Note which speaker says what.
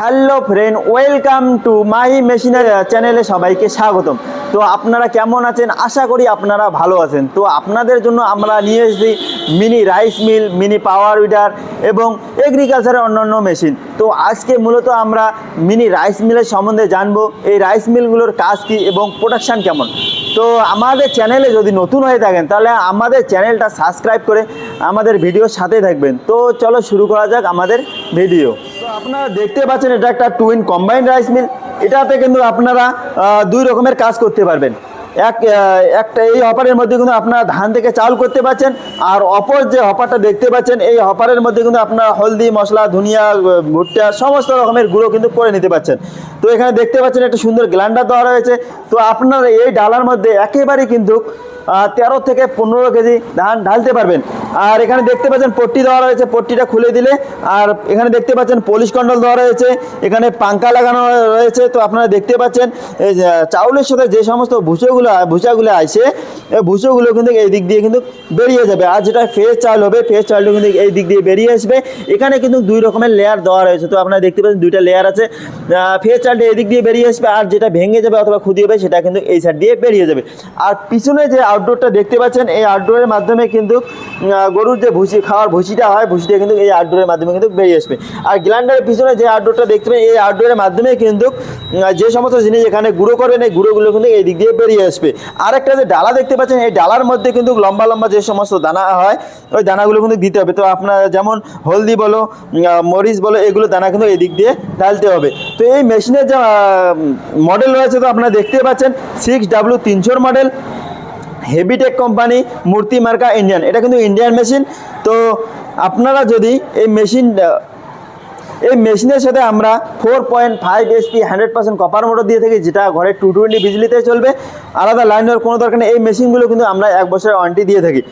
Speaker 1: Hello friend, welcome to my machinery চ্যানেলে সবাইকে স্বাগতম। তো আপনারা কেমন আছেন? আশা করি আপনারা ভালো আছেন। তো আপনাদের জন্য আমরা নিয়ে এসেছি mini rice mill, mini power weeder এবং এগ্রিকালচারের অন্যান্য মেশিন। তো আজকে মূলত আমরা মিনি রাইস মিলের সম্বন্ধে জানব, এই রাইস মিলগুলোর কাজ কী এবং প্রোডাকশান কেমন। তো আমাদের চ্যানেলে যদি নতুন হয়ে থাকেন, তাহলে আমাদের চ্যানেলটা সাবস্ক্রাইব করে আমাদের ভিডিওর সাথে থাকবেন। তো চলো শুরু করা যাক আমাদের ভিডিও আপনারা দেখতে পাচ্ছেন এটা একটা টুইন কম্বাইন্ড রাইস মিল এটাতে কিন্তু আপনারা দুই রকমের কাজ করতে পারবেন। এক একটা এই হপারের মধ্যে কিন্তু আপনারা ধান থেকে চাউল করতে পারছেন, আর অপর যে হপারটা দেখতে পাচ্ছেন, এই হপারের মধ্যে কিন্তু আপনারা হলদি, মশলা, ধনিয়া, ভুট্টা, সমস্ত রকমের গুঁড়ো কিন্তু করে নিতে পারছেন। তো এখানে দেখতে পাচ্ছেন একটা সুন্দর গ্ল্যান্ডার দেওয়া রয়েছে। তো আপনারা এই ডালার মধ্যে একেবারেই কিন্তু তেরো থেকে পনেরো কেজি ধান ঢালতে পারবেন। আর এখানে দেখতে পাচ্ছেন পট্টি দেওয়া রয়েছে, পট্টিটা খুলে দিলে। আর এখানে দেখতে পাচ্ছেন পলিশ কন্ট্রোল দেওয়া রয়েছে, এখানে পাঙ্কা লাগানো রয়েছে। তো আপনারা দেখতে পাচ্ছেন চাউলের সাথে যে সমস্ত ভুষোগুলো ভুষাগুলো আসে এই ভুষোগুলো কিন্তু এই দিক দিয়ে কিন্তু বেরিয়ে যাবে। আর যেটা ফ্রেশ চাল হবে ফ্রেশ চালটা কিন্তু এই দিক দিয়ে বেরিয়ে আসবে। এখানে কিন্তু দুই রকমের লেয়ার দেওয়া রয়েছে। তো আপনারা দেখতে পাচ্ছেন দুইটা লেয়ার আছে। ফ্রেশ চালটা এই দিক দিয়ে বেরিয়ে আসবে আর যেটা ভেঙে যাবে অথবা ক্ষতি হবে সেটা কিন্তু এই সাইড দিয়ে বেরিয়ে যাবে। আর পিছনে যে আউটডোরটা দেখতে পাচ্ছেন, এই আউটডোরের মাধ্যমে কিন্তু গরুর যে ভুসি, খাওয়ার ভুসিটা হয়, ভুসিটা কিন্তু এই আউটডোরের মাধ্যমে কিন্তু বেরিয়ে আসবে। আর গ্ল্যান্ডারের পিছনে যে আউটডোরটা দেখতে পাবেন এই আউটডোরের মাধ্যমে কিন্তু যে সমস্ত জিনিস এখানে গুঁড়ো করবেন এই গুঁড়োগুলো কিন্তু এই দিক দিয়ে বেরিয়ে আসবে। আরেকটা যে ডালা দেখতে পাচ্ছেন, এই ডালার মধ্যে কিন্তু লম্বা লম্বা যে সমস্ত দানা হয়, ওই দানাগুলো কিন্তু দিতে হবে। তো আপনার যেমন হলদি বলো মরিচ বলো, এগুলো দানা কিন্তু এই দিক দিয়ে ঢালতে হবে। তো এই মেশিনের যে মডেল রয়েছে, তো আপনারা দেখতে পাচ্ছেন সিক্স ডাব্লু তিনশোর মডেল হেভিটেক কোম্পানি মূর্তি মার্কা ইন্ডিয়ান এটা কিন্তু ইন্ডিয়ান মেশিন তো আপনারা যদি এই মেশিন এই মেশিনের সাথে আমরা four point five SP hundred percent copper motor দিয়ে থাকি, যেটা ঘরে টু টোয়েন্টি বিজলিতে চলবে। আলাদা লাইন হওয়ার কোনো দরকার নেই, এই মেশিনগুলো কিন্তু আমরা এক বছরের ওয়ারেন্টি দিয়ে থাকি।